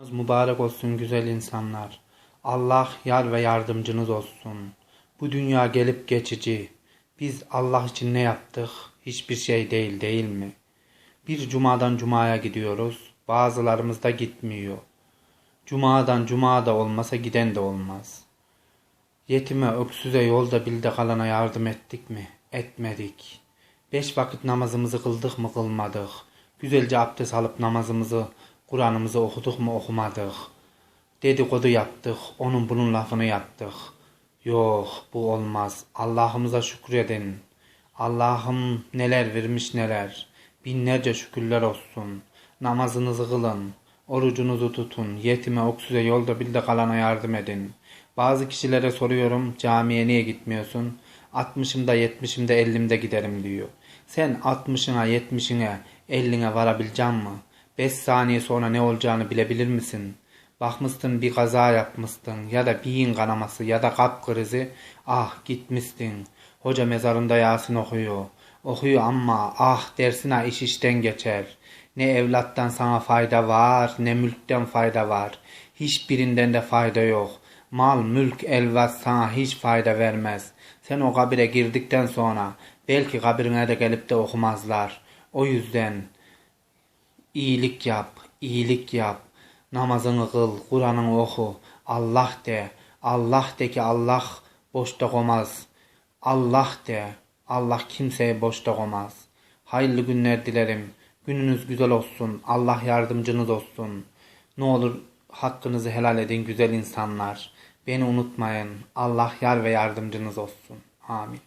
Mübarek olsun güzel insanlar. Allah yar ve yardımcınız olsun. Bu dünya gelip geçici. Biz Allah için ne yaptık? Hiçbir şey değil değil mi? Bir cumadan cumaya gidiyoruz. Bazılarımız da gitmiyor. Cumadan cumada olmasa giden de olmaz. Yetime, öksüze, yolda bilde kalana yardım ettik mi? Etmedik. Beş vakit namazımızı kıldık mı kılmadık. Güzelce abdest alıp namazımızı, Kur'an'ımızı okuduk mu okumadık. Dedikodu yaptık, onun bunun lafını yaptık. Yok bu olmaz. Allah'ımıza şükredin. Allah'ım neler vermiş neler. Binlerce şükürler olsun. Namazınızı kılın. Orucunuzu tutun. Yetime, öksüze, yolda bilde kalana yardım edin. Bazı kişilere soruyorum camiye niye gitmiyorsun? 60'ımda 70'imde 50'imde giderim diyor. Sen 60'ına 70'ine 50'ine varabilecek mi? 5 saniye sonra ne olacağını bilebilir misin? Bakmışsın bir kaza yapmışsın ya da beyin kanaması ya da kalp krizi ah gitmişsin. Hoca mezarında Yasin okuyor. Okuyor ama ah dersine iş işten geçer. Ne evlattan sana fayda var ne mülkten fayda var. Hiçbirinden de fayda yok. Mal, mülk, elvat sana hiç fayda vermez. Sen o kabire girdikten sonra belki kabirine de gelip de okumazlar. O yüzden iyilik yap, iyilik yap. Namazını kıl, Kur'an'ını oku. Allah de, Allah de ki Allah boşta komaz. Allah de, Allah kimseye boşta komaz. Hayırlı günler dilerim. Gününüz güzel olsun. Allah yardımcınız olsun. Ne olur hakkınızı helal edin güzel insanlar. Beni unutmayın. Allah yar ve yardımcınız olsun. Amin.